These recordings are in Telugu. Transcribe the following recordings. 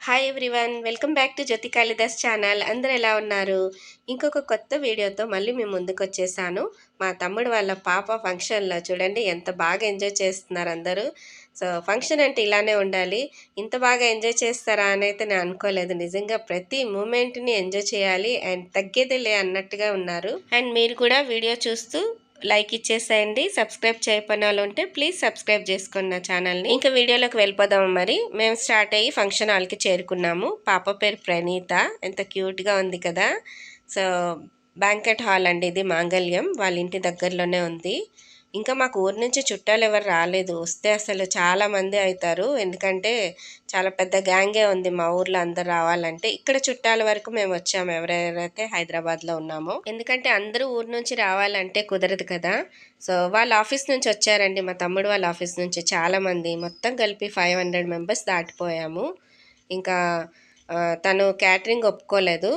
Hi everyone welcome back to Jyothi Kalidas channel అందరూ ఎలా ఉన్నారు? ఇంకొక కొత్త వీడియోతో మళ్ళీ మేము ముందుకు వచ్చేసాను. మా తమ్ముడు వాళ్ళ పాప ఫంక్షన్లో చూడండి ఎంత బాగా ఎంజాయ్ చేస్తున్నారు అందరూ. సో ఫంక్షన్ అంటే ఇలానే ఉండాలి. ఇంత బాగా ఎంజాయ్ చేస్తారా అని అయితే నేను అనుకోలేదు. నిజంగా ప్రతి మూమెంట్ని ఎంజాయ్ చేయాలి అండ్ తగ్గేదిలే అన్నట్టుగా ఉన్నారు. అండ్ మీరు కూడా వీడియో చూస్తూ లైక్ ఇచ్చేసేయండి సబ్స్క్రైబ్ చేయపనాలు వాళ్ళు ఉంటే ప్లీజ్ సబ్స్క్రైబ్ చేసుకోండి నా ఛానల్ని. ఇంకా వీడియోలోకి వెళ్ళిపోదాం మరి. మేము స్టార్ట్ అయ్యి ఫంక్షన్ హాల్కి చేరుకున్నాము. పాప పేరు ప్రణీత. ఎంత క్యూట్గా ఉంది కదా. సో బ్యాంకెట్ హాల్ అండి ఇది మాంగళ్యం. వాళ్ళ ఇంటి దగ్గరలోనే ఉంది. ఇంకా మాకు ఊరు నుంచి చుట్టాలు ఎవరు రాలేదు. వస్తే అసలు చాలా మంది అవుతారు. ఎందుకంటే చాలా పెద్ద గ్యాంగే ఉంది మా ఊర్లో అందరు రావాలంటే. ఇక్కడ చుట్టాల వరకు మేము వచ్చాము ఎవరెవరైతే హైదరాబాద్లో ఉన్నామో. ఎందుకంటే అందరూ ఊరు నుంచి రావాలంటే కుదరదు కదా. సో వాళ్ళ ఆఫీస్ నుంచి వచ్చారండి. మా తమ్ముడు వాళ్ళ ఆఫీస్ నుంచి. చాలామంది మొత్తం కలిపి ఫైవ్ హండ్రెడ్ మెంబర్స్ దాటిపోయాము. ఇంకా తను క్యాటరింగ్ ఒప్పుకోలేదు.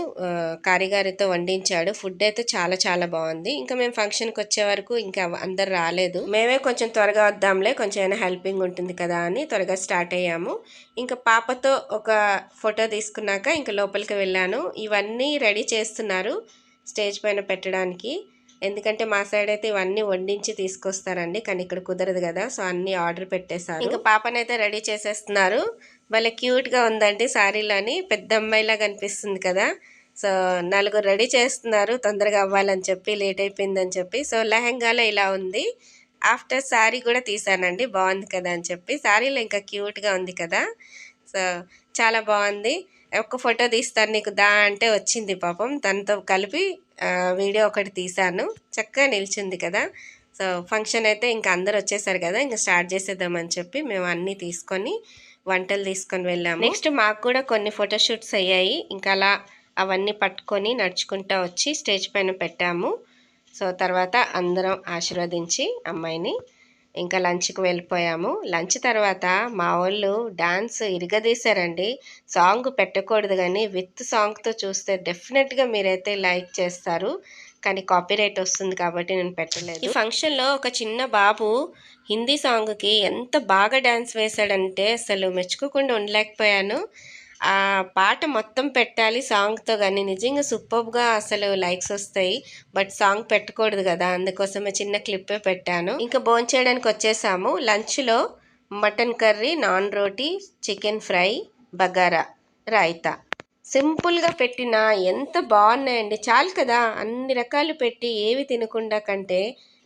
కారిగారితో వండించాడు. ఫుడ్ అయితే చాలా చాలా బాగుంది. ఇంకా మేము ఫంక్షన్కి వచ్చే వరకు ఇంకా అందరు రాలేదు. మేమే కొంచెం త్వరగా వద్దాంలే కొంచెం ఏమైనా హెల్పింగ్ ఉంటుంది కదా అని త్వరగా స్టార్ట్ అయ్యాము. ఇంకా పాపతో ఒక ఫోటో తీసుకున్నాక ఇంకా లోపలికి వెళ్ళాను. ఇవన్నీ రెడీ చేస్తున్నారు స్టేజ్ పైన పెట్టడానికి. ఎందుకంటే మా సైడ్ అయితే ఇవన్నీ వండించి తీసుకొస్తారండి కానీ ఇక్కడ కుదరదు కదా సో అన్నీ ఆర్డర్ పెట్టేశారు. ఇంకా పాపనైతే రెడీ చేసేస్తున్నారు. భలే క్యూట్గా ఉందండి శారీలోని పెద్ద అమ్మాయిలా కనిపిస్తుంది కదా. సో నలుగురు రెడీ చేస్తున్నారు తొందరగా అవ్వాలని చెప్పి లేట్ అయిపోయిందని చెప్పి. సో లెహంగాలో ఇలా ఉంది. ఆఫ్టర్ శారీ కూడా తీసానండి బాగుంది కదా అని చెప్పి. శారీలో ఇంకా క్యూట్గా ఉంది కదా. సో చాలా బాగుంది. ఒక్క ఫోటో తీస్తాను నీకు దా అంటే వచ్చింది పాపం. తనతో కలిపి వీడియో ఒకటి తీశాను. చక్కగా నిలిచింది కదా. సో ఫంక్షన్ అయితే ఇంకా అందరు వచ్చేసారు కదా. ఇంకా స్టార్ట్ చేసేద్దామని చెప్పి మేము అన్నీ తీసుకొని వంటలు తీసుకొని వెళ్ళాము. నెక్స్ట్ మాకు కూడా కొన్ని ఫోటోషూట్స్ అయ్యాయి. ఇంకా అలా అవన్నీ పట్టుకొని నడుచుకుంటూ వచ్చి స్టేజ్ పైన పెట్టాము. సో తర్వాత అందరం ఆశీర్వదించి అమ్మాయిని ఇంకా లంచ్కి వెళ్ళిపోయాము. లంచ్ తర్వాత మా వాళ్ళు డాన్స్ ఇరగదీశారండి. సాంగ్ పెట్టకూడదు కానీ విత్ సాంగ్తో చూస్తే డెఫినెట్గా మీరైతే లైక్ చేస్తారు. కానీ కాపీరైట్ వస్తుంది కాబట్టి నేను పెట్టలేదు. ఈ ఫంక్షన్లో ఒక చిన్న బాబు హిందీ సాంగ్కి ఎంత బాగా డ్యాన్స్ వేశాడంటే అసలు మెచ్చుకోకుండా ఉండలేకపోయాను. ఆ పాట మొత్తం పెట్టాలి సాంగ్తో కానీ. నిజంగా సూపర్గా అసలు లైక్స్ వస్తాయి. బట్ సాంగ్ పెట్టకూడదు కదా. అందుకోసమే చిన్న క్లిప్పే పెట్టాను. ఇంకా భోంచేయడానికి వచ్చేసాము. లంచ్లో మటన్ కర్రీ నాన్ రోటీ చికెన్ ఫ్రై బగారా రాయితా. సింపుల్గా పెట్టిన ఎంత బాగున్నాయండి. చాలు కదా. అన్ని రకాలు పెట్టి ఏవి తినకుండా కంటే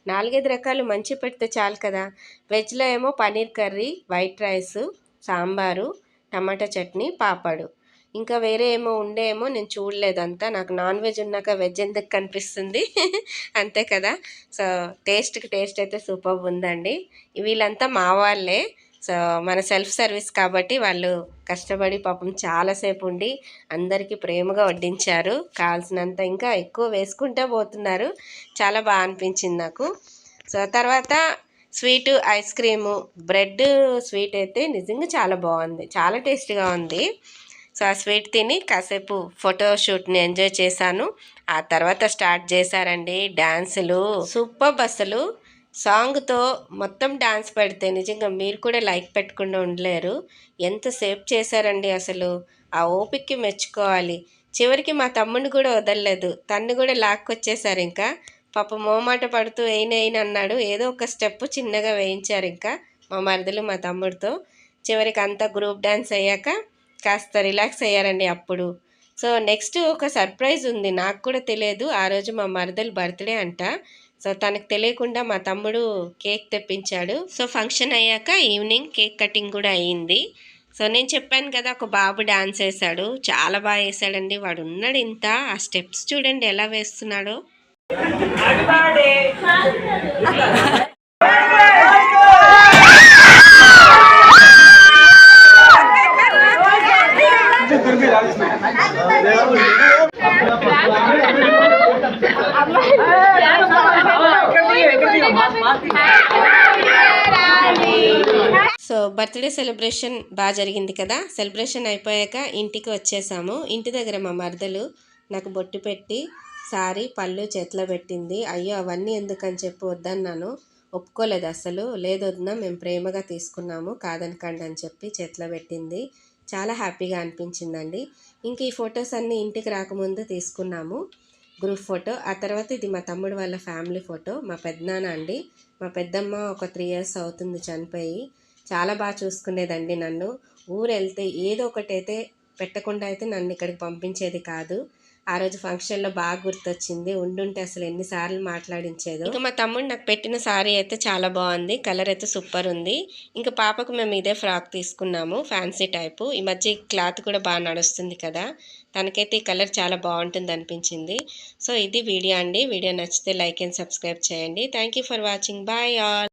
నాలుగైదు రకాలు మంచి పెడితే చాలు కదా. వెజ్లో ఏమో paneer curry white rice sambar టమాటా చట్నీ పాపడు. ఇంకా వేరే ఏమో ఉండేమో నేను చూడలేదు అంతా. నాకు నాన్ వెజ్ ఉన్నాక వెజ్ ఎందుకు కనిపిస్తుంది? అంతే కదా. సో టేస్ట్కి టేస్ట్ అయితే సూపర్ ఉందండి. వీళ్ళంతా మా వాళ్ళే. సో మన సెల్ఫ్ సర్వీస్ కాబట్టి వాళ్ళు కష్టపడి పాపం చాలాసేపు ఉండి అందరికీ ప్రేమగా వడ్డించారు. కావాల్సినంత ఇంకా ఎక్కువ వేసుకుంటే పోతున్నారు. చాలా బాగా అనిపించింది నాకు. సో తర్వాత sweet ice cream bread sweet అయితే నిజంగా చాలా బాగుంది. చాలా టేస్టీగా ఉంది. సో ఆ స్వీట్ తిని కాసేపు ఫోటోషూట్ని ఎంజాయ్ చేశాను. ఆ తర్వాత స్టార్ట్ చేశారండి డ్యాన్సులు సూపర్ అసలు. సాంగ్తో మొత్తం డ్యాన్స్ పెడితే నిజంగా మీరు కూడా లైక్ పెట్టకుండా ఉండలేరు. ఎంతసేపు చేశారండి అసలు? ఆ ఓపిక్కి మెచ్చుకోవాలి. చివరికి మా తమ్ముడిని కూడా వదలలేదు. తన్ను కూడా లాక్కొచ్చేసారు ఇంకా. పాప మోమాట పడుతూ వేయిన అన్నాడు. ఏదో ఒక స్టెప్ చిన్నగా వేయించారు ఇంకా మా మరదలు మా తమ్ముడితో. చివరికి అంతా గ్రూప్ డ్యాన్స్ అయ్యాక కాస్త రిలాక్స్ అయ్యారండి అప్పుడు. సో నెక్స్ట్ ఒక సర్ప్రైజ్ ఉంది. నాకు కూడా తెలియదు. ఆ రోజు మా మరదలు బర్త్డే అంట. సో తనకు తెలియకుండా మా తమ్ముడు కేక్ తెప్పించాడు. సో ఫంక్షన్ అయ్యాక ఈవినింగ్ కేక్ కటింగ్ కూడా అయ్యింది సో నేను చెప్పాను కదా ఒక బాబు డాన్స్ వేశాడు. చాలా బాగా వేసాడండి వాడు ఉన్నాడు ఇంత. ఆ స్టెప్స్ చూడండి ఎలా వేస్తున్నాడో. సో బర్త్డే సెలబ్రేషన్ బాగా జరిగింది కదా. సెలబ్రేషన్ అయిపోయాక ఇంటికి వచ్చేసాము. ఇంటి దగ్గర మా మరదలు నాకు బొట్టు పెట్టి సారీ పళ్ళు చేతిలో పెట్టింది. అయ్యో అవన్నీ ఎందుకని చెప్పి వద్దన్నాను. ఒప్పుకోలేదు అసలు. లేదు మేము ప్రేమగా తీసుకున్నాము కాదనకండి అని చెప్పి చేతిలో పెట్టింది. చాలా హ్యాపీగా అనిపించిందండి. ఇంక ఈ ఫొటోస్ అన్నీ ఇంటికి రాకముందు తీసుకున్నాము. Group photo. ఆ తర్వాత ఇది మా తమ్ముడు వాళ్ళ ఫ్యామిలీ ఫోటో. మా పెద్దనాన్న అండి. మా పెద్దమ్మ ఒక త్రీ ఇయర్స్ అవుతుంది చనిపోయి. చాలా బాగా చూసుకునేదండి నన్ను. ఊరు వెళ్తే ఏదో ఒకటి అయితే పెట్టకుండా అయితే నన్ను ఇక్కడికి పంపించేది కాదు. ఆ రోజు ఫంక్షన్లో బాగా గుర్తొచ్చింది. ఉండుంటే అసలు ఎన్నిసార్లు మాట్లాడించేదో. ఇంకా మా తమ్ముడు నాకు పెట్టిన సారీ అయితే చాలా బాగుంది. కలర్ అయితే సూపర్ ఉంది. ఇంకా పాపకు మేము ఇదే ఫ్రాక్ తీసుకున్నాము. Fancy type. ఈ మధ్య క్లాత్ కూడా బాగా నడుస్తుంది కదా. తనకైతే ఈ కలర్ చాలా బాగుంటుంది అనిపించింది. సో ఇది వీడియో అండి. వీడియో నచ్చితే లైక్ అండ్ సబ్స్క్రైబ్ చేయండి. Thank for watching. Bye all.